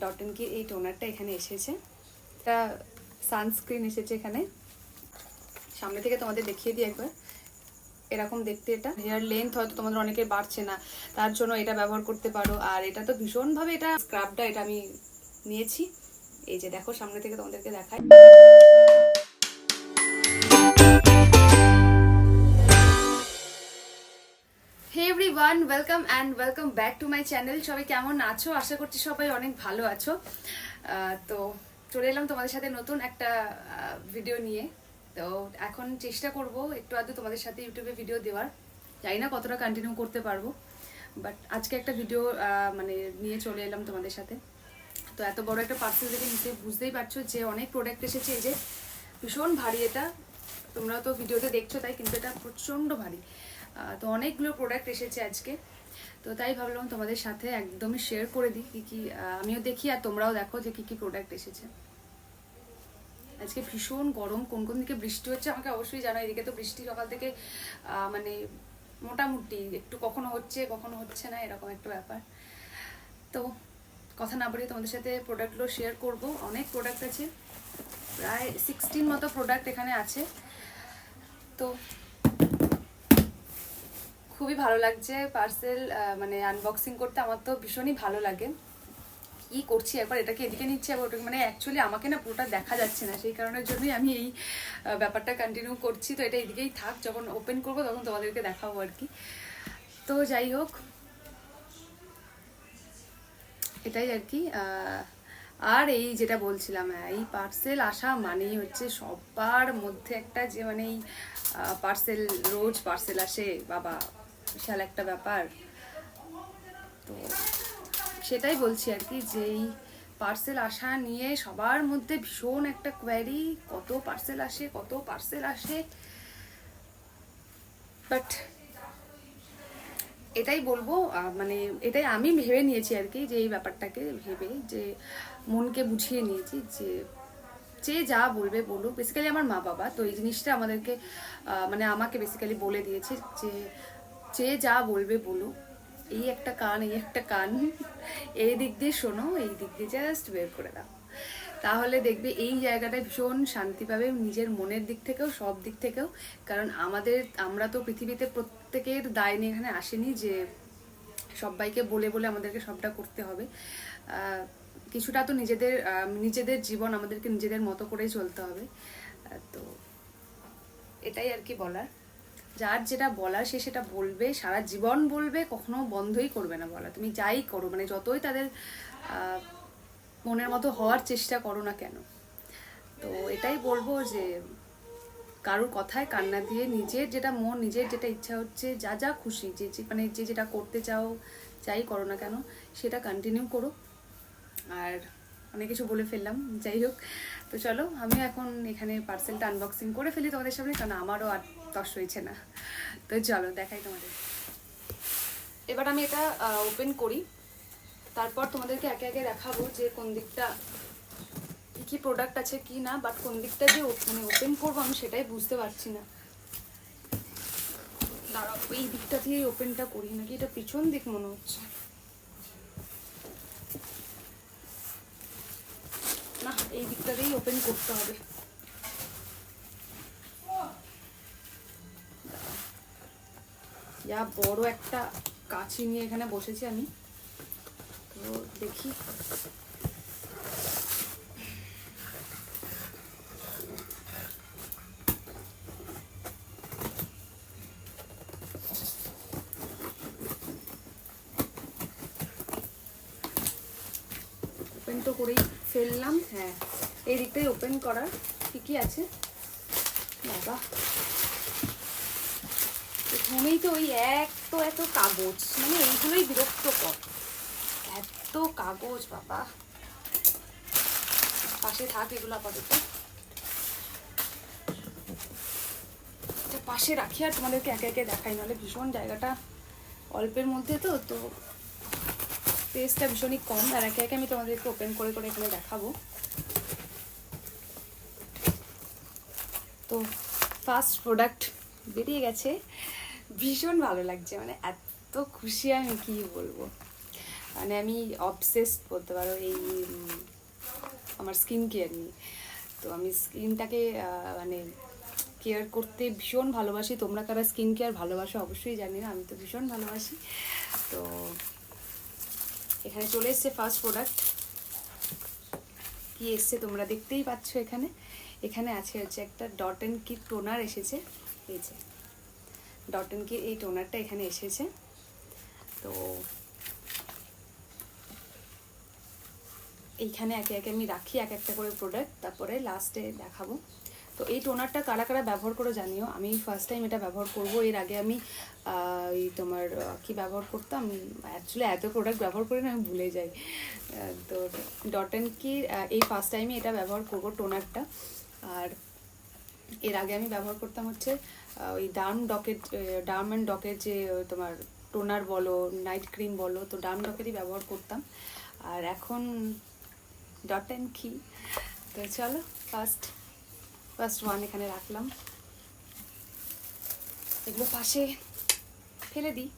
Dot কি এই টোনারটা এখানে এসেছে। এটা সানস্ক্রিন এসেছে এখানে। সামনে থেকে তোমাদের দেখিয়ে দিই একবার। এরকম দেখতে এটা। হেয়ার লেন্থ হয়তো তোমাদের অনেকের বাড়ছে না। তার জন্য এটা ব্যবহার করতে পারো। আর এটা তো ভীষণভাবে এটা স্ক্রাবটা এটা আমি নিয়েছি। এই যে দেখো, সামনে থেকে তোমাদেরকে দেখাই। Everyone welcome and welcome back to my channel সবাই কেমন আছো? আশা করছি সবাই অনেক ভালো আছো। তো চলে এলাম তোমাদের সাথে নতুন একটা ভিডিও নিয়ে। তো এখন চেষ্টা করব একটু আধটু তোমাদের সাথে ইউটিউবে ভিডিও দেওয়ার। জানি না কতটা কন্টিনিউ করতে পারব। বাট আজকে একটা ভিডিও মানে নিয়ে চলে এলাম তোমাদের সাথে। তো এত বড় একটা পার্সেল দেখে নিতে বুঝতেই পারছ যে অনেক প্রোডাক্ট এসেছে। এই যে ভীষণ ভারী এটা। তোমরা তো ভিডিওতে দেখছ তাই, কিন্তু এটা প্রচণ্ড ভারী। তো অনেকগুলো প্রোডাক্ট এসেছে আজকে। তো তাই ভাবলাম তোমাদের সাথে একদমই শেয়ার করে দিই কি কি আমিও দেখি আর তোমরাও দেখো যে কি কি প্রোডাক্ট এসেছে। আজকে ভীষণ গরম, কোন কোন দিকে বৃষ্টি হচ্ছে আমাকে অবশ্যই জানো এদিকে তো বৃষ্টি সকাল থেকে মানে মোটামুটি, একটু কখনো হচ্ছে কখনো হচ্ছে না, এরকম একটা ব্যাপার। তো কথা না বলে তোমাদের সাথে প্রোডাক্টগুলো শেয়ার করব। অনেক প্রোডাক্ট আছে, প্রায় সিক্সটিন মতো প্রোডাক্ট এখানে আছে। তো খুবই ভালো লাগছে পার্সেল মানে আনবক্সিং করতে। আমার তো ভীষণই ভালো লাগে। কি করছি একবার? এটাকে এদিকে নিচ্ছি আবার ওটাকে মানে অ্যাকচুয়ালি আমাকে না পুরোটা দেখা যাচ্ছে না। সেই কারণের জন্যই আমি এই ব্যাপারটা কন্টিনিউ করছি। তো এটা এদিকেই থাক যখন ওপেন করব তখন তোমাদেরকে দেখাবো আর কি। তো যাই হোক। এটাই আর কি আর এই যেটা বলছিলাম হ্যাঁ, এই পার্সেল আসা মানেই হচ্ছে সবার মধ্যে একটা যে মানে এই পার্সেল রোজ পার্সেল আসে বাবা। বিশাল একটা ব্যাপার। তো সেটাই বলছি আর কি যে এই পার্সেল আসা নিয়ে সবার মধ্যে ভীষণ একটা কোয়ারি কত পার্সেল আসে, কত পার্সেল আসে। বাট এটাই বলব মানে এটাই আমি ভেবে নিয়েছি আর কি যে এই ব্যাপারটাকে ভেবে যে মনকে বুঝিয়ে নিয়েছি যে যে যা বলবে বলুক। বেসিক্যালি আমার মা বাবা তো এই জিনিসটা আমাদেরকে মানে আমাকে বেসিক্যালি বলে দিয়েছে যে যে যা বলবে বলুক। এই একটা কান, এই একটা কান। এই দিক দিয়ে শোনো, এই দিক দিয়ে জাস্ট বের করে দাও। তাহলে দেখবে এই জায়গাটায় ভীষণ শান্তি পাবে নিজের মনের দিক থেকেও, সব দিক থেকেও। কারণ আমাদের, আমরা তো পৃথিবীতে প্রত্যেকের দায় নিয়ে এখানে আসেনি যে সবাইকে বলে বলে আমাদেরকে সবটা করতে হবে। কিছুটা তো নিজেদের নিজেদের জীবন আমাদেরকে নিজেদের মতো করেই চলতে হবে। তো এটাই আর কি বলার। যার যেটা বলার, সে সেটা বলবে, সারা জীবন বলবে, কখনো বন্ধই করবে না বলা। তুমি যাই করো মানে যতই তাদের মনের মতো হওয়ার চেষ্টা করো না কেন। তো এটাই বলব যে, কারোর কথায় কান্না দিয়ে নিজের যেটা মন, নিজের যেটা ইচ্ছা হচ্ছে, যা যা খুশি, যে যে- মানে যে যেটা করতে চাও, যাই করো না কেন, সেটা কন্টিনিউ করো। আর অনেক কিছু বলে ফেললাম, যাই হোক। তো চলো, আমি এখন এখানে পার্সেলটা আনবক্সিং করে ফেলি তোমাদের সামনে, কারণ আমারও আর তস হয়েছে না। তো চলো, দেখাই তোমাদের। এবার আমি এটা ওপেন করি। তারপর তোমাদেরকে একে একে দেখাবো যে কোন দিকটা কী কী প্রোডাক্ট আছে, কি না বাট কোন দিকটা যে মানে ওপেন করব আমি সেটাই বুঝতে পারছি না। দাঁড়াও, এই দিকটা দিয়েই ওপেনটা করি, নাকি এটা পিছন দিক মনে হচ্ছে না এই দিকটা দিয়েই ওপেন করতে হবে। যা বড় একটা কাছি নিয়ে এখানে বসেছি আমি। তো দেখি। ওপেন তো করেই ফেললাম হ্যাঁ। এই দিকটাই ওপেন করার। কি আছে? বাবা। প্রথমেই তো ওই এক তো এত কাগজ মানে এইগুলোই বিরক্তকর। এত কাগজ, বাবা। পাশে থাক এগুলো আপাতত। পাশে রাখি আর তোমাদেরকে একে একে দেখাই, নাহলে ভীষণ জায়গাটা অল্পের মধ্যে তো তো স্পেসটা ভীষণই কম। আর একে একে আমি তোমাদেরকে ওপেন করে করে এখানে দেখাবো। তো ফার্স্ট প্রোডাক্ট বেরিয়ে গেছে। ভীষণ ভালো লাগছে। মানে এত খুশি আমি, কি বলব? মানে আমি অবসেসড বলতে পারো এই আমার স্কিন কেয়ার নিয়ে। তো আমি স্কিনটাকে মানে কেয়ার করতে ভীষণ ভালোবাসি। তোমরা কারা স্কিন কেয়ার ভালোবাসো অবশ্যই জানি না আমি তো ভীষণ ভালোবাসি। তো এখানে চলে এসছে ফার্স্ট প্রোডাক্ট কি এসছে তোমরা দেখতেই পাচ্ছ এখানে। এখানে আছে হচ্ছে একটা ডট অ্যান্ড কি টোনার এসেছে। এই যে ডট অ্যান্ড কি এই টোনারটা এখানে এসেছে। তো এইখানে একে একে আমি রাখি, এক একটা করে প্রোডাক্ট তারপরে লাস্টে দেখাবো। তো এই টোনারটা কারা কারা ব্যবহার করে জানিও? আমি ফার্স্ট টাইম এটা ব্যবহার করব। এর আগে আমি এই তোমার কি ব্যবহার করতাম? অ্যাকচুয়ালি এত প্রোডাক্ট ব্যবহার করি না, আমি ভুলে যাই। তো ডট অ্যান্ড কি এই ফার্স্ট টাইমে এটা ব্যবহার করব টোনারটা আর এর আগে আমি ব্যবহার করতাম হচ্ছে ওই ডার্ম ডকেট ডার্ম অ্যান্ড ডকের যে তোমার টোনার বলো নাইট ক্রিম বলো, তো ডার্ম ডকেরই ব্যবহার করতাম। আর এখন ডট অ্যান্ড কি তো চলো ফার্স্ট ফার্স্ট ওয়ান এখানে রাখলাম। এগুলো পাশে ফেলে দিই।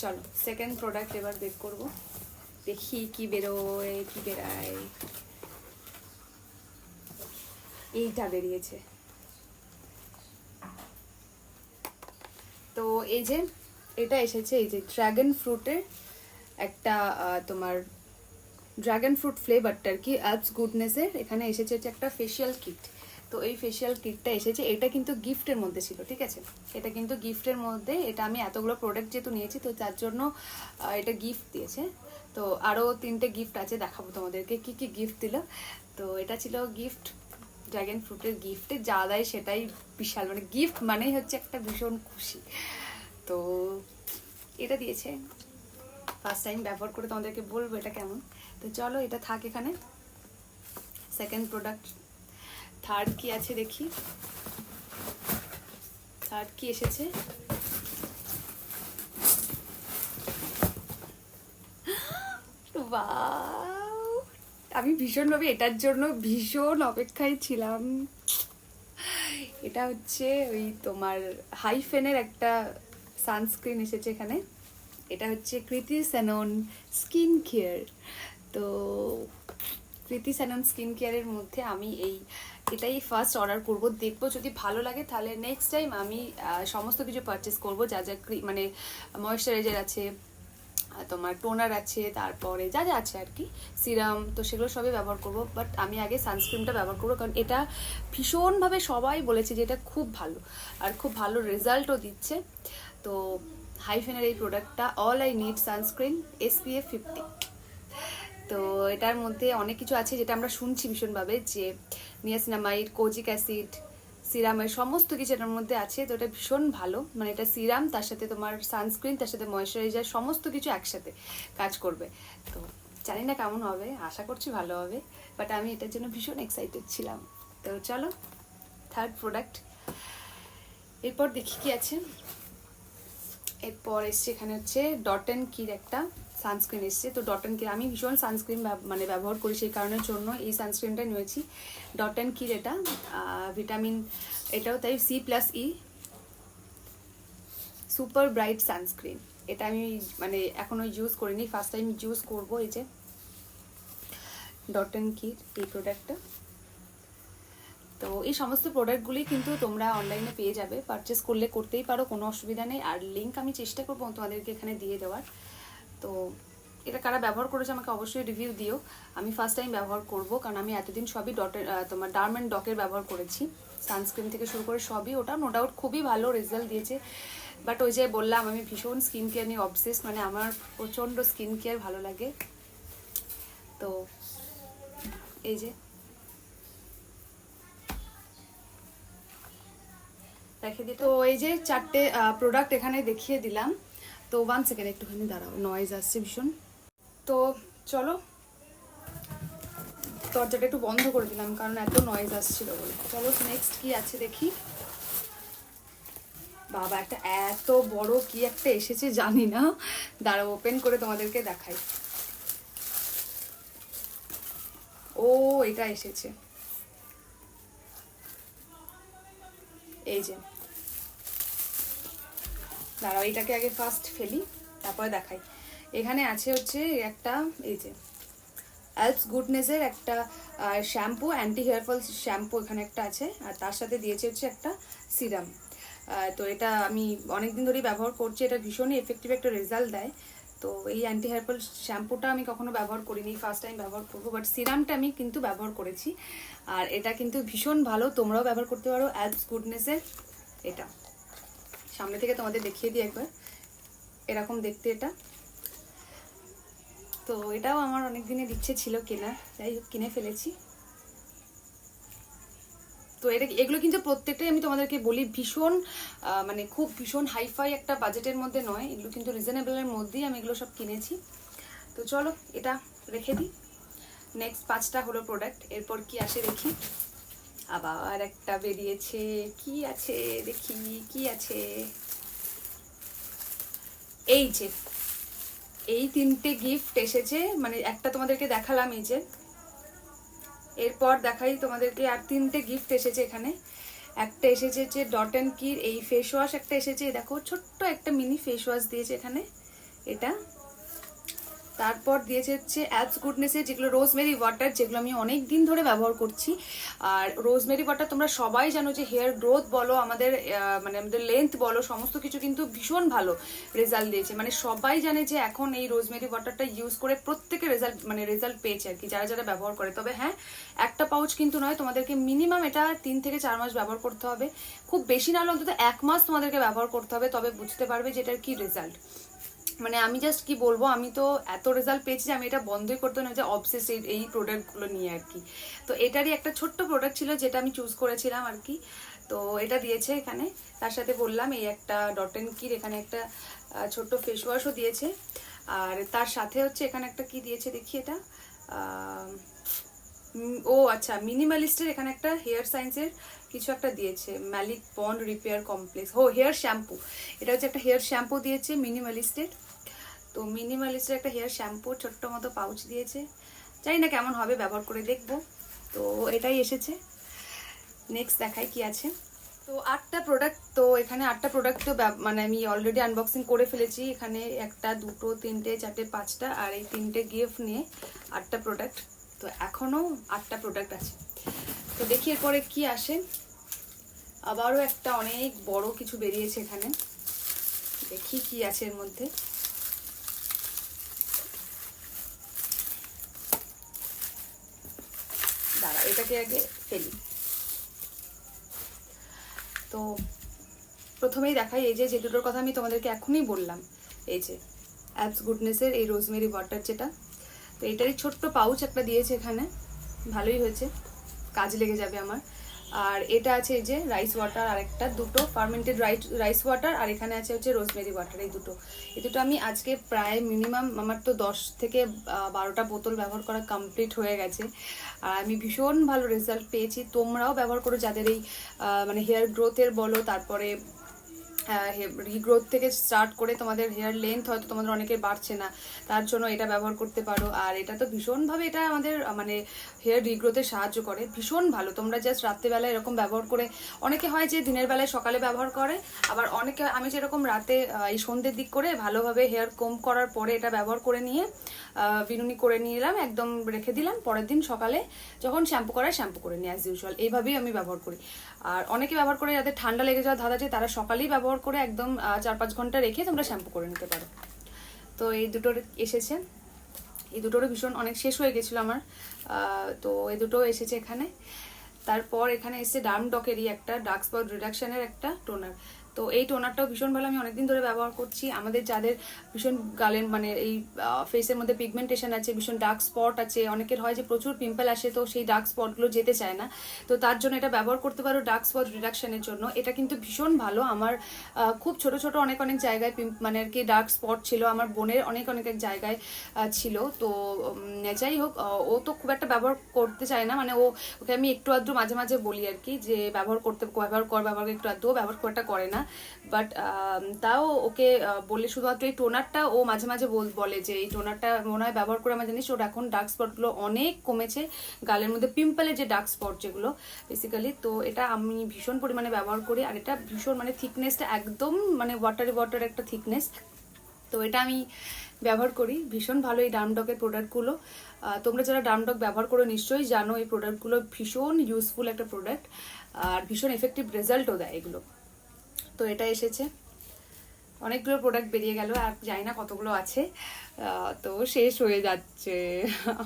চলো সেকেন্ড প্রোডাক্ট এবার বের করব। দেখি কি বেরোয়, কি বেরায়। এইটা বেরিয়েছে। তো এই যে, এটা এসেছে, এই যে ড্রাগন ফ্রুটের একটা তোমার ড্রাগন ফ্রুট ফ্লেভারটা আর কি অ্যাপস গুডনেসের এখানে এসেছে একটা ফেশিয়াল কিট তো এই ফেশিয়াল কিটটা এসেছে। এটা কিন্তু গিফটের মধ্যে ছিল, ঠিক আছে? এটা কিন্তু গিফটের মধ্যে, এটা আমি এতগুলো প্রোডাক্ট যেহেতু নিয়েছি, তো তার জন্য এটা গিফট দিয়েছে। তো আরও তিনটে গিফট আছে, দেখাবো তোমাদেরকে, কি কি গিফট দিল। তো এটা ছিল গিফট ড্রাগন ফ্রুটের গিফটে যা দেয় সেটাই বিশাল মানে গিফট মানেই হচ্ছে একটা ভীষণ খুশি। তো এটা দিয়েছে। ফার্স্ট টাইম ব্যবহার করে তোমাদেরকে বলব এটা কেমন। তো চলো, এটা থাক এখানে। সেকেন্ড প্রোডাক্ট থার্ড কি আছে দেখি। থার্ড কি এসেছে! আমি ভীষণভাবে এটার জন্য ভীষণ অপেক্ষায় ছিলাম। এটা হচ্ছে ওই তোমার হাইফেনের একটা সানস্ক্রিন এসেছে এখানে। এটা হচ্ছে কৃতি স্যানন স্কিন কেয়ার। তো কৃতি স্যানন স্কিন কেয়ারের মধ্যে আমি এই, এটাই ফার্স্ট অর্ডার করব। দেখব যদি ভালো লাগে তাহলে নেক্সট টাইম আমি সমস্ত কিছু পারচেস করব। যা যা মানে ময়শ্চারাইজার আছে তোমার টোনার আছে, তারপরে যা যা আছে আর কি সিরাম তো সেগুলো সবই ব্যবহার করব। বাট আমি আগে সানস্ক্রিনটা ব্যবহার করব কারণ এটা ভীষণভাবে সবাই বলেছে যে এটা খুব ভালো আর খুব ভালো রেজাল্টও দিচ্ছে। তো হাইফেনের এই প্রোডাক্টটা all I need sunscreen SPF fifty তো এটার মধ্যে অনেক কিছু আছে যেটা আমরা শুনছি ভীষণভাবে, যে নিয়াসিনামাইড, কোজিক অ্যাসিড সিরামের সমস্ত কিছু এটার মধ্যে আছে, তো এটা ভীষণ ভালো। মানে এটা সিরাম, তার সাথে তোমার সানস্ক্রিন, তার সাথে ময়শ্চারাইজার সমস্ত কিছু একসাথে কাজ করবে। তো জানি না কেমন হবে, আশা করছি ভালো হবে বাট আমি এটার জন্য ভীষণ এক্সাইটেড ছিলাম। তো চলো থার্ড প্রোডাক্ট এরপর দেখি কি আছে। এরপর এসছে এখানে হচ্ছে ডট অ্যান্ড কির একটা। সানস্ক্রিন এসছে। তো ডট অ্যান্ড কির আমি ভীষণ সানস্ক্রিন মানে ব্যবহার করি সেই কারণের জন্য এই সানস্ক্রিনটা নিয়েছি। ডট অ্যান্ড কির এটা ভিটামিন এটাও তাই C plus E super bright sunscreen এটা আমি মানে এখনও ইউজ করিনি ফার্স্ট টাইম ইউজ করব এই যে। ডট অ্যান্ড কির এই প্রোডাক্টটা তো এই সমস্ত প্রোডাক্টগুলি কিন্তু তোমরা অনলাইনে পেয়ে যাবে। পারচেস করলে করতেই পারো, কোনো অসুবিধা নেই। আর লিঙ্ক আমি চেষ্টা করব তোমাদেরকে এখানে দিয়ে দেওয়ার। তো এটা কারা ব্যবহার করেছে আমাকে অবশ্যই রিভিউ দিও। আমি ফার্স্ট টাইম ব্যবহার করব, কারণ আমি এতদিন সবই ডটের তোমার ডার্ম অ্যান্ড ডকের ব্যবহার করেছি। সানস্ক্রিন থেকে শুরু করে সবই ওটা নো ডাউট খুবই ভালো রেজাল্ট দিয়েছে। বাট ওই যে বললাম, আমি ভীষণ স্কিন কেয়ার নিয়ে অবসেস মানে আমার প্রচণ্ড স্কিন কেয়ার ভালো লাগে। তো এই যে। দেখে দিই। তো এই যে চারটে প্রোডাক্ট এখানে দেখিয়ে দিলাম। তো ওয়ান সেকেন্ড একটুখানি দাঁড়াও নয়েজ আসছে ভীষণ। তো চলো, দরজাটা একটু বন্ধ করে দিলাম, কারণ এত নয়েজ আসছিল বলে। চলো নেক্সট কি আছে দেখি। বাবা, একটা এত বড় কি একটা এসেছে জানি না। দাঁড়াও ওপেন করে তোমাদেরকে দেখাই। ও, এটা এসেছে। এই যে দাঁড়াও এটাকে আগে ফার্স্ট ফেলি, তারপরে দেখাই। এখানে আছে হচ্ছে একটা, এই যে অ্যালপস গুডনেসের একটা shampoo anti hair fall shampoo এখানে একটা আছে, আর তার সাথে দিয়েছে হচ্ছে একটা সিরাম তো এটা আমি অনেক দিন ধরেই ব্যবহার করছি, এটা ভীষণই এফেক্টিভ একটা রেজাল্ট দেয়। তো এই অ্যান্টি হেয়ার ফল শ্যাম্পুটা আমি কখনো ব্যবহার করিনি ফার্স্ট টাইম ব্যবহার করব বাট সিরামটা আমি কিন্তু ব্যবহার করেছি। আর এটা কিন্তু ভীষণ ভালো, তোমরাও ব্যবহার করতে পারো অ্যালপস গুডনেসের এটা। সামনে থেকে তোমাদের দেখিয়ে দিই একবার। এরকম দেখতে এটা। তো এটাও আমার অনেক দিনের ইচ্ছে ছিল কেনা যাই হোক, কিনে ফেলেছি। তো এটা এগুলো কিন্তু প্রত্যেকটাই আমি তোমাদেরকে বলি ভীষণ মানে খুব ভীষণ হাইফাই একটা বাজেটের মধ্যে নয়। এগুলো কিন্তু রিজনেবলের মধ্যেই আমি এগুলো সব কিনেছি। তো চলো, এটা রেখে দিই। নেক্সট পাঁচটা হলো প্রোডাক্ট এরপর কি আসে দেখি। আবার একটা বেরিয়েছে। কি আছে? দেখি, কি আছে? এই যে, এই তিনটে গিফট এসেছে। মানে একটা তোমাদেরকে দেখালাম এই যে। এরপর দেখাই তোমাদেরকে আর তিনটে গিফট এসেছে এখানে। একটা এসেছে যে ডট অ্যান্ড কির এই ফেস ওয়াশ একটা এসেছে, দেখো, ছোট্ট একটা মিনি ফেস ওয়াশ দিয়েছে এখানে। এটা। তারপর দিয়েছে হচ্ছে অ্যাপস গুডনেসের যেগুলো রোজমেরি ওয়াটার যেগুলো আমি অনেক দিন ধরে ব্যবহার করছি। আর রোজমেরি ওয়াটার তোমরা সবাই জানো যে হেয়ার গ্রোথ বলো, আমাদের মানে আমাদের লেন্থ বলো, সমস্ত কিছু কিন্তু ভীষণ ভালো রেজাল্ট দিয়েছে। মানে সবাই জানে যে এখন এই রোজমেরি ওয়াটারটা ইউজ করে প্রত্যেকে রেজাল্ট মানে রেজাল্ট পেয়েছে আর কি, যারা যারা ব্যবহার করে। তবে হ্যাঁ একটা পাউচ কিন্তু নয়, তোমাদেরকে মিনিমাম এটা তিন থেকে চার মাস ব্যবহার করতে হবে। খুব বেশি না হলে অন্তত এক মাস তোমাদেরকে ব্যবহার করতে হবে, তবে বুঝতে পারবে যে এটার কি রেজাল্ট মানে আমি জাস্ট কি বলব, আমি তো এত রেজাল্ট পেয়েছি যে আমি এটা বন্ধই করতে না যে অবসেস এই প্রোডাক্টগুলো নিয়ে আর কি। তো এটারই একটা ছোট্ট প্রোডাক্ট ছিল যেটা আমি চুজ করেছিলাম আর কি। তো এটা দিয়েছে এখানে। তার সাথে বললাম এই একটা ডট অ্যান্ড কির এখানে একটা ছোট্ট ফেস ওয়াশও দিয়েছে। আর তার সাথে হচ্ছে এখানে একটা কি দিয়েছে দেখি এটা? ও আচ্ছা মিনিমালিস্টের এখানে একটা হেয়ার সায়েন্সের কিছু একটা দিয়েছে। ম্যালিক বন্ড রিপেয়ার কমপ্লেক্স ও হেয়ার শ্যাম্পু এটা হচ্ছে একটা হেয়ার শ্যাম্পু দিয়েছে মিনিমালিস্টের তো মিনিমালিস্টের একটা হেয়ার শ্যাম্পু ছোট্ট মতো পাউচ দিয়েছে। জানি না কেমন হবে, ব্যবহার করে দেখব। তো এটাই এসেছে। নেক্সট দেখাই কি আছে। তো আটটা প্রোডাক্ট তো এখানে আটটা প্রোডাক্ট তো মানে আমি অলরেডি আনবক্সিং করে ফেলেছি। এখানে একটা, দুটো, তিনটে, চারটে, পাঁচটা, আর এই তিনটে গিফট নিয়ে আটটা প্রোডাক্ট তো এখনও আটটা প্রোডাক্ট আছে। তো দেখি এরপরে কি আসে। আবারও একটা অনেক বড় কিছু বেরিয়েছে এখানে। দেখি কি আছে এর মধ্যে। এটাকে আগে ফেলি। তো প্রথমেই দেখাই এই যে যে দুটোর কথা আমি তোমাদেরকে এখনই বললাম, এই যে অ্যাপস গুডনেসের এই রোজমেরি ওয়াটার যেটা, তো এটারই ছোট্ট পাউচ একটা দিয়েছে এখানে, ভালোই হয়েছে, কাজ লেগে যাবে আমার। আর এটা আছে এই যে রাইস ওয়াটার আর একটা দুটো ফার্মেন্টেড রাইস রাইস ওয়াটার আর এখানে আছে হচ্ছে রোজমেরি ওয়াটার এই দুটো। এই দুটো আমি আজকে প্রায় মিনিমাম আমার তো দশ থেকে বারোটা বোতল ব্যবহার করা কমপ্লিট হয়ে গেছে। আর আমি ভীষণ ভালো রেজাল্ট পেয়েছি। তোমরাও ব্যবহার করো যাদের এই মানে হেয়ার গ্রোথের বলো, তারপরে রিগ্রোথ থেকে স্টার্ট করে তোমাদের হেয়ার লেন্থ হয়তো তোমাদের অনেকের বাড়ছে না, তার জন্য এটা ব্যবহার করতে পারো। আর এটা তো ভীষণভাবে এটা আমাদের মানে হেয়ার রিগ্রোথে সাহায্য করে। ভীষণ ভালো, তোমরা জাস্ট রাত্রেবেলা এরকম ব্যবহার করে, অনেকে হয় যে দিনের বেলায় সকালে ব্যবহার করে, আবার অনেকে, আমি যেরকম রাতে এই সন্ধ্যের দিক করে ভালোভাবে হেয়ার কম করার পরে এটা ব্যবহার করে নিয়ে বিনুনি করে নিলাম, একদম রেখে দিলাম। পরের দিন সকালে যখন শ্যাম্পু করার শ্যাম্পু করে নিই অ্যাজ ইউজুয়াল এইভাবেই আমি ব্যবহার করি। আর অনেকে ব্যবহার করে, যাদের ঠান্ডা লেগে যাওয়া ধাঁধা আছে, তারা সকালেই ব্যবহার করে একদম চার পাঁচ ঘণ্টা রেখে তোমরা শ্যাম্পু করে নিতে পারো। তো এই দুটোর এসেছে। এই দুটোরও ভীষণ অনেক শেষ হয়ে গেছিল আমার। তো এই দুটো এসেছে এখানে। তারপর এখানে এসেছে ডার্ম ডকেরই একটা ডার্ক স্পট রিডাকশানের একটা টোনার তো এই টোনারটাও ভীষণ ভালো, আমি অনেকদিন ধরে ব্যবহার করছি। আমাদের যাদের ভীষণ গালের মানে এই ফেসের মধ্যে পিগমেন্টেশন আছে, ভীষণ ডার্ক স্পট আছে, অনেকের হয় যে প্রচুর পিম্পল আসে, তো সেই ডার্ক স্পটগুলো যেতে চায় না। তো তার জন্য এটা ব্যবহার করতে পারো ডার্ক স্পট রিডাকশনের জন্য। এটা কিন্তু ভীষণ ভালো। আমার খুব ছোট ছোট অনেক অনেক জায়গায় মানে আর কি ডার্ক স্পট ছিল। আমার বোনের অনেক অনেক জায়গায় ছিল। তো যাই হোক ও তো খুব একটা ব্যবহার করতে চায় না। মানে ও, ওকে আমি একটু আধটু মাঝে মাঝে বলি আর কি যে ব্যবহার করতে, ব্যবহার কর, ব্যবহার একটু আধটু ব্যবহার খুব একটা করে না। বাট তাও ওকে বললে শুধুমাত্র এই টোনারটা ও মাঝে মাঝে বল- বলে যে এই টোনারটা মনে হয় ব্যবহার করে আমার জানিস ওর এখন ডার্ক স্পটগুলো অনেক কমেছে। গালের মধ্যে পিম্পলের যে ডার্ক স্পট যেগুলো বেসিক্যালি তো এটা আমি ভীষণ পরিমাণে ব্যবহার করি আর এটা ভীষণ মানে থিকনেসটা একদম মানে ওয়াটারি ওয়াটার একটা থিকনেস তো এটা আমি ব্যবহার করি, ভীষণ ভালো এই ডামডকের প্রোডাক্টগুলো তোমরা যারা ডামডক ব্যবহার করো নিশ্চয়ই জানো এই প্রোডাক্টগুলো ভীষণ ইউজফুল একটা প্রোডাক্ট আর ভীষণ এফেক্টিভ রেজাল্টও দেয় এগুলো। তো এটা এসেছে। অনেকগুলো প্রোডাক্ট বেরিয়ে গেল আর জানি না কতগুলো আছে। তো শেষ হয়ে যাচ্ছে।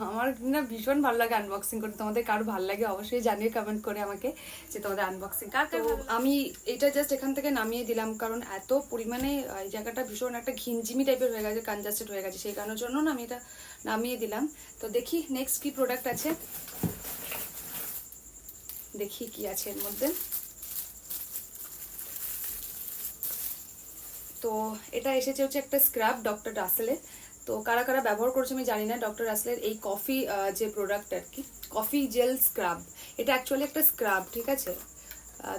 আমার না ভীষণ ভালো লাগে আনবক্সিং করতে। তোমাদের কারও ভালো লাগে অবশ্যই জানিয়ে কমেন্ট করে আমাকে যে তোমাদের আনবক্সিং কার কার আমি এটা জাস্ট এখান থেকে নামিয়ে দিলাম কারণ এত পরিমাণে এই জায়গাটা ভীষণ একটা ঘিনজিমি টাইপের হয়ে গেছে কনজাস্টেড হয়ে গেছে সেই কারণের জন্য না আমি এটা নামিয়ে দিলাম। তো দেখি নেক্সট কি প্রোডাক্ট আছে। দেখি কি আছে এর মধ্যে। তো এটা এসেছে হচ্ছে একটা স্ক্রাব ডক্টর রাসেলের তো কারা কারা ব্যবহার করছে আমি জানি না ডক্টর রাসেলের এই কফি যে প্রোডাক্ট আর কি কফি জেল স্ক্রাব এটা অ্যাকচুয়ালি একটা স্ক্রাব ঠিক আছে?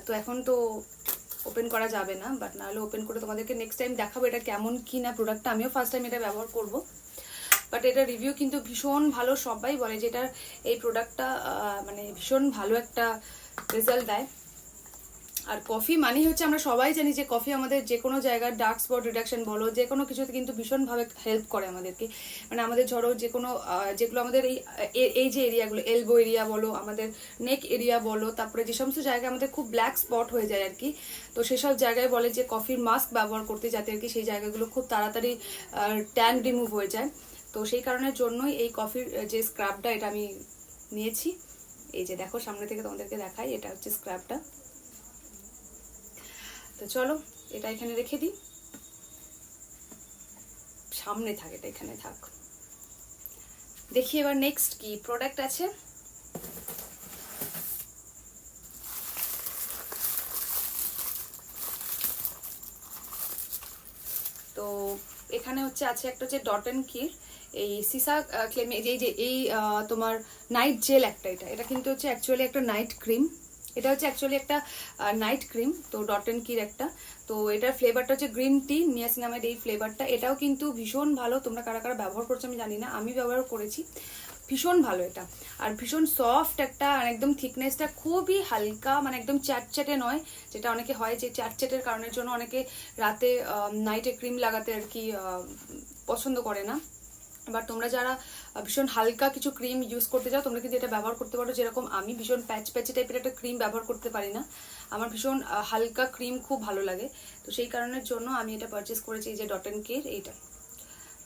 তো এখন তো ওপেন করা যাবে না বাট নাহলে ওপেন করে তোমাদেরকে নেক্সট টাইম দেখাবো এটা কেমন কি না প্রোডাক্টটা আমিও ফার্স্ট টাইম এটা ব্যবহার করব। বাট এটা রিভিউ কিন্তু ভীষণ ভালো সবাই বলে যে এটার এই প্রোডাক্টটা মানে ভীষণ ভালো একটা রেজাল্ট দেয়। আর কফি মানেই হচ্ছে আমরা সবাই জানি যে কফি আমাদের যে কোনো জায়গার ডার্ক স্পট রিডাকশন বলো, যে কোনো কিছুতে কিন্তু ভীষণভাবে হেল্প করে আমাদেরকে। মানে আমাদের ধরো যে কোনো যেগুলো আমাদের এই এই যে এরিয়াগুলো এলবো এরিয়া বলো, আমাদের নেক এরিয়া বলো, তারপরে যে সমস্ত জায়গায় আমাদের খুব ব্ল্যাক স্পট হয়ে যায় আর কি তো সেসব জায়গায় বলে যে কফির মাস্ক ব্যবহার করতে যাতে আর কি সেই জায়গাগুলো খুব তাড়াতাড়ি ট্যান রিমুভ হয়ে যায়। তো সেই কারণের জন্যই এই কফির যে স্ক্রাবটা এটা আমি নিয়েছি। এই যে দেখো, সামনে থেকে তোমাদেরকে দেখাই, এটা হচ্ছে স্ক্রাবটা তো চলো, এটা এখানে রেখে দিই। সামনে থাক, এটা এখানে থাক। দেখি এবার নেক্সট কি প্রোডাক্ট আছে। তো এখানে হচ্ছে আছে একটা হচ্ছে ডট অ্যান্ড কির এই সিসা ক্লেমে এই যে, এই তোমার নাইট জেল একটা এটা। এটা কিন্তু হচ্ছে অ্যাকচুয়ালি একটা নাইট ক্রিম এটা হচ্ছে অ্যাকচুয়ালি একটা নাইট ক্রিম তো ডট অ্যান্ড কির একটা। তো এটার ফ্লেভারটা হচ্ছে গ্রিন টি নিয়াসিনামের এই ফ্লেভারটা এটাও কিন্তু ভীষণ ভালো, তোমরা কারা কারা ব্যবহার করছ আমি জানি না, আমি ব্যবহার করেছি। ভীষণ ভালো এটা। আর ভীষণ সফট একটা, আর একদম থিকনেসটা খুবই হালকা মানে একদম চ্যাটচ্যাটে নয়, যেটা অনেকে হয় যে চ্যাটচ্যাটের কারণের জন্য অনেকে রাতে নাইটে ক্রিম লাগাতে আর কি পছন্দ করে না। এবার তোমরা যারা ভীষণ হালকা কিছু ক্রিম ইউজ করতে চাও, তোমরা কিন্তু এটা ব্যবহার করতে পারো। যেরকম আমি ভীষণ প্যাচ প্যাচে টাইপের একটা ক্রিম ব্যবহার করতে পারি না। আমার ভীষণ হালকা ক্রিম খুব ভালো লাগে। তো সেই কারণের জন্য আমি এটা পারচেস করেছি এই যে ডট অ্যান্ড কের এইটা।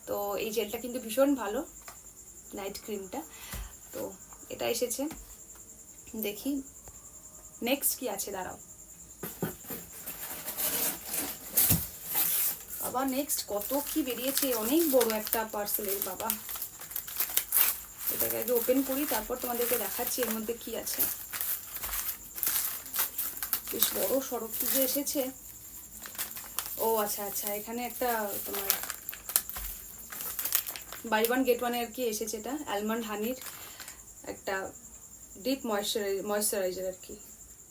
তো এই জেলটা কিন্তু ভীষণ ভালো নাইট ক্রিমটা তো এটা এসেছে। দেখি নেক্সট কি আছে, দাঁড়াও। বাবা নেক্সট কত কি বেরিয়েছে, অনেক বড় একটা পার্সেলের বাবা। এটাকে আগে ওপেন করি, তারপর তোমাদেরকে দেখাচ্ছি এর মধ্যে কি আছে। বেশ বড় সড়ক কি যে এসেছে। ও আচ্ছা আচ্ছা এখানে একটা তোমার বাই ওয়ান গেট ওয়ানে আর কি এসেছে এটা অ্যালমন্ড হানির একটা ডিপ ময়শ্চারাইজ ময়শ্চারাইজার আর কি।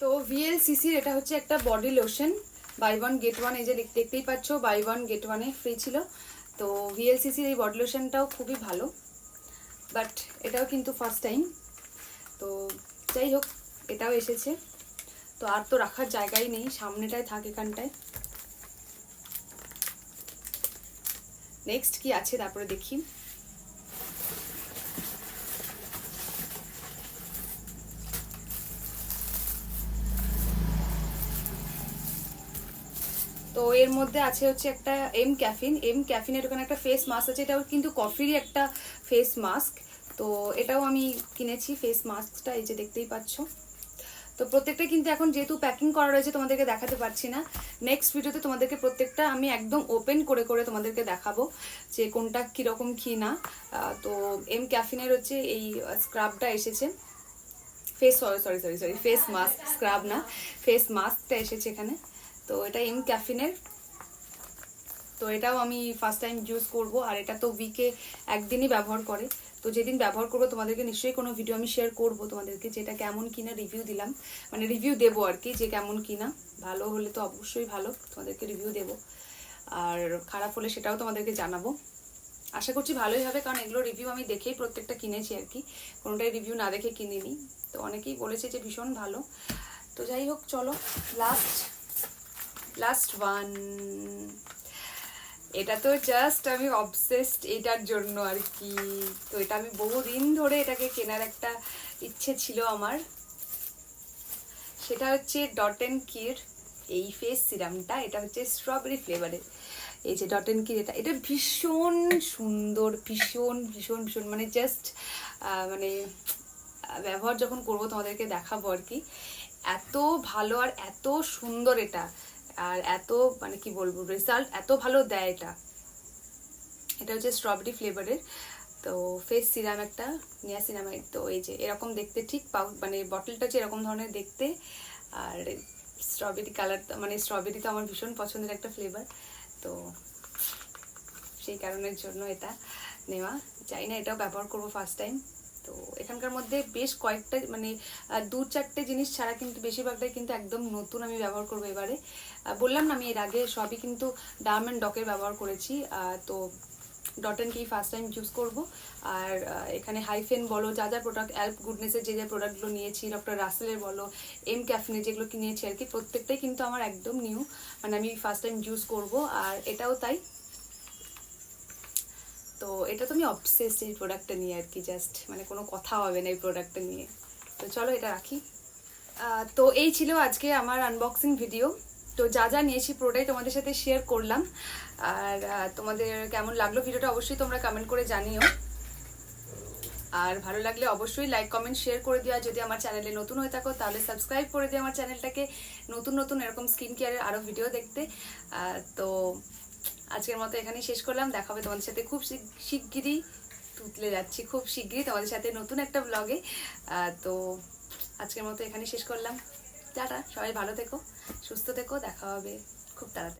তো ভিএলসিসির এটা হচ্ছে একটা body lotion buy one get one এই যে দেখ- দেখতেই পাচ্ছ, বাই ওয়ান গেট ওয়ানে ফ্রি ছিল। তো ভিএলসিসির এই বডি লোশনটাও খুবই ভালো বাট এটাও কিন্তু ফার্স্ট টাইম তো যাই হোক, এটাও এসেছে। তো আর তো রাখার জায়গাই নেই, সামনেটায় থাক এখানটায়। নেক্সট কি আছে তারপরে দেখি। এর মধ্যে আছে হচ্ছে একটা এম ক্যাফিন এম ক্যাফিনের ওখানে একটা ফেস মাস্ক আছে, এটাও কিন্তু কফিরই একটা ফেস মাস্ক তো এটাও আমি কিনেছি ফেস মাস্কটা এই যে দেখতেই পাচ্ছ। তো প্রত্যেকটা কিন্তু এখন যেহেতু প্যাকিং করা রয়েছে, তোমাদেরকে দেখাতে পারছি না। নেক্সট ভিডিওতে তোমাদেরকে প্রত্যেকটা আমি একদম ওপেন করে করে তোমাদেরকে দেখাবো যে কোনটা কীরকম কী না। তো এম ক্যাফিনের হচ্ছে এই স্ক্রাবটা এসেছে। Face sorry sorry sorry sorry face mask scrub না ফেস মাস্কটা এসেছে এখানে। তো এটা এম ক্যাফিনের তো এটাও আমি ফার্স্ট টাইম ইউজ করব, আর এটা তো উইকে একদিনই ব্যবহার করে। তো যেদিন ব্যবহার করব, তোমাদেরকে নিশ্চয়ই কোনো ভিডিও আমি শেয়ার করব তোমাদেরকে যেটা কেমন কিনা রিভিউ দিলাম। মানে রিভিউ দেবো আর কি যে কেমন কিনা। ভালো হলে তো অবশ্যই ভালো, তোমাদেরকে রিভিউ দেবো। আর খারাপ হলে সেটাও তোমাদেরকে জানাব। আশা করছি ভালোই হবে, কারণ এগুলো রিভিউ আমি দেখেই প্রত্যেকটা কিনেছি আর কি। কোনোটাই রিভিউ না দেখে কিনিনি। তো অনেকেই বলেছে যে ভীষণ ভালো। তো যাই হোক, চলো লাস্ট লাস্ট ওয়ান এটা তো জাস্ট আমি অবসেসড এটার জন্য আর কি। তো এটা আমি বহুদিন ধরে এটাকে কেনার একটা ইচ্ছে ছিল আমার। সেটা হচ্ছে ডট অ্যান্ড কির এই ফেস সিরামটা এটা হচ্ছে স্ট্রবেরি ফ্লেভারের এই যে ডট অ্যান্ড কির এটা এটা ভীষণ সুন্দর, ভীষণ ভীষণ ভীষণ মানে জাস্ট মানে ব্যবহার যখন করব তোমাদেরকে দেখাবো আর কি। এত ভালো আর এত সুন্দর এটা। আর এত মানে কি বলব রেজাল্ট এত ভালো দেয় এটা। এটা হচ্ছে স্ট্রবেরি ফ্লেভারের তো ফেস সিরাম একটা নিয়াসিনামাইড তো এই যে, এরকম দেখতে ঠিক পাউ মানে বটলটা হচ্ছে এরকম ধরনের দেখতে, আর স্ট্রবেরি কালার মানে স্ট্রবেরি তো আমার ভীষণ পছন্দের একটা ফ্লেভার তো সেই কারণের জন্য এটা নেওয়া। চাই না এটাও ব্যবহার করব ফার্স্ট টাইম তো এখানকার মধ্যে বেশ কয়েকটা মানে দু চারটে জিনিস ছাড়া কিন্তু বেশিরভাগটাই কিন্তু একদম নতুন আমি ব্যবহার করব এবারে। বললাম না আমি এর আগে সবই কিন্তু ডার্ম অ্যান্ড ডকের ব্যবহার করেছি। তো Dot and Key first time use করব। আর এখানে হাইফেন বলো, যা যা প্রোডাক্ট অ্যাল্প গুডনেসের যে যে প্রোডাক্টগুলো নিয়েছি ডক্টর রাসেলের বলো এম ক্যাফিনে যেগুলো কি নিয়েছি আর কি, প্রত্যেকটাই কিন্তু আমার একদম নিউ মানে আমি ফার্স্ট টাইম ইউজ করব। আর এটাও তাই। তো এটা তো আমি এই প্রোডাক্টটা নিয়ে আর কি জাস্ট মানে কোনো কথা হবে না এই প্রোডাক্টটা নিয়ে। তো চলো এটা রাখি। তো এই ছিল আজকে আমার আনবক্সিং ভিডিও তো যা যা নিয়েছি পুরোটাই তোমাদের সাথে শেয়ার করলাম। আর তোমাদের কেমন লাগল ভিডিওটা অবশ্যই তোমরা কমেন্ট করে জানিও। আর ভালো লাগলে অবশ্যই লাইক কমেন্ট শেয়ার করে দিও। আর যদি আমার চ্যানেলে নতুন হয়ে থাকো, তাহলে সাবস্ক্রাইব করে দিও আমার চ্যানেলটাকে নতুন নতুন এরকম স্কিন কেয়ারের আরও ভিডিও দেখতে তো আজকের মতো এখানেই শেষ করলাম। দেখা হবে তোমাদের সাথে খুব শিগ- শিগগিরই। তুতলে যাচ্ছি খুব শিগগিরই তোমাদের সাথে নতুন একটা ব্লগে তো আজকের মতো এখানেই শেষ করলাম। টাটা, সবাই ভালো থেকো, সুস্থ থেকো, দেখা হবে খুব তাড়াতাড়ি।